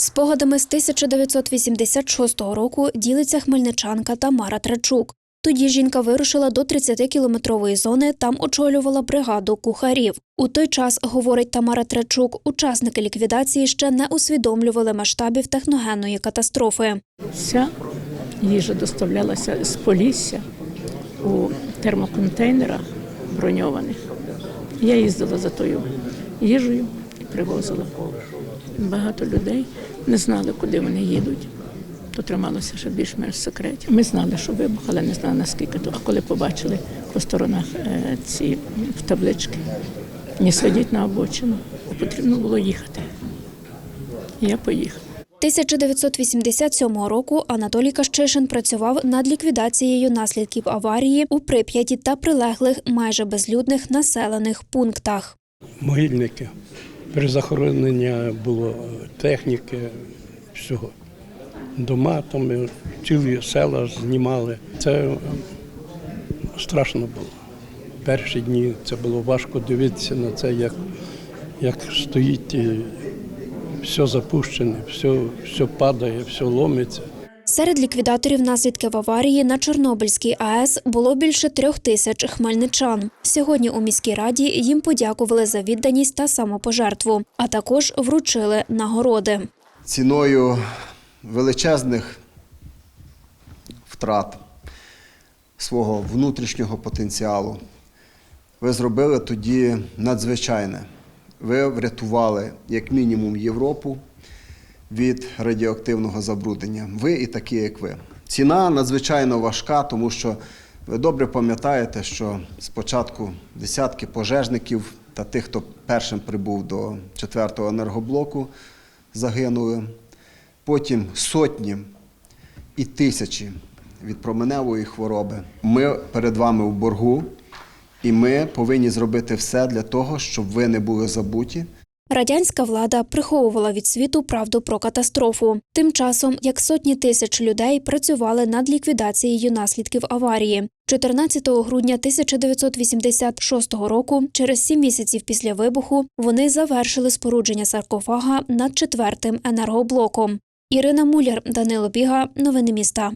Спогадами з 1986 року ділиться хмельничанка Тамара Трачук. Тоді жінка вирушила до 30-кілометрової зони, там очолювала бригаду кухарів. У той час, говорить Тамара Трачук, учасники ліквідації ще не усвідомлювали масштабів техногенної катастрофи. Вся їжа доставлялася з Полісся у термоконтейнерах броньованих. Я їздила за тою їжею і привозила. Багато людей не знали, куди вони їдуть. То трималося ще більш-менш в секреті. Ми знали, що вибух, але не знали наскільки то. А коли побачили по сторонах е, ці таблички, не сидіть на обочину, потрібно було їхати. Я поїхала. 1987 року Анатолій Кащишин працював над ліквідацією наслідків аварії у Прип'яті та прилеглих майже безлюдних населених пунктах. могильники. Перезахоронення було техніки, всього. Дома там е, цілі села знімали. Це е, страшно було. Перші дні це було важко дивитися на це, як, як стоїть е, все запущене, все, все падає, все ломиться. Серед ліквідаторів наслідків аварії на Чорнобильській АЕС було більше трьох тисяч хмельничан. Сьогодні у міській раді їм подякували за відданість та самопожертву, а також вручили нагороди. ціною величезних втрат свого внутрішнього потенціалу. Ви зробили тоді надзвичайне. Ви врятували як мінімум Європу від радіоактивного забруднення. Ви і такі, як ви. Ціна надзвичайно важка, тому що ви добре пам'ятаєте, що спочатку десятки пожежників та тих, хто першим прибув до четвертого енергоблоку, загинули. Потім сотні і тисячі від променевої хвороби. Ми перед вами у боргу, і ми повинні зробити все для того, щоб ви не були забуті. Радянська влада приховувала від світу правду про катастрофу. Тим часом, як сотні тисяч людей працювали над ліквідацією наслідків аварії. 14 грудня 1986 року, через сім місяців після вибуху, вони завершили спорудження саркофага над четвертим енергоблоком. Ірина Муляр, Данило Біга, новини міста.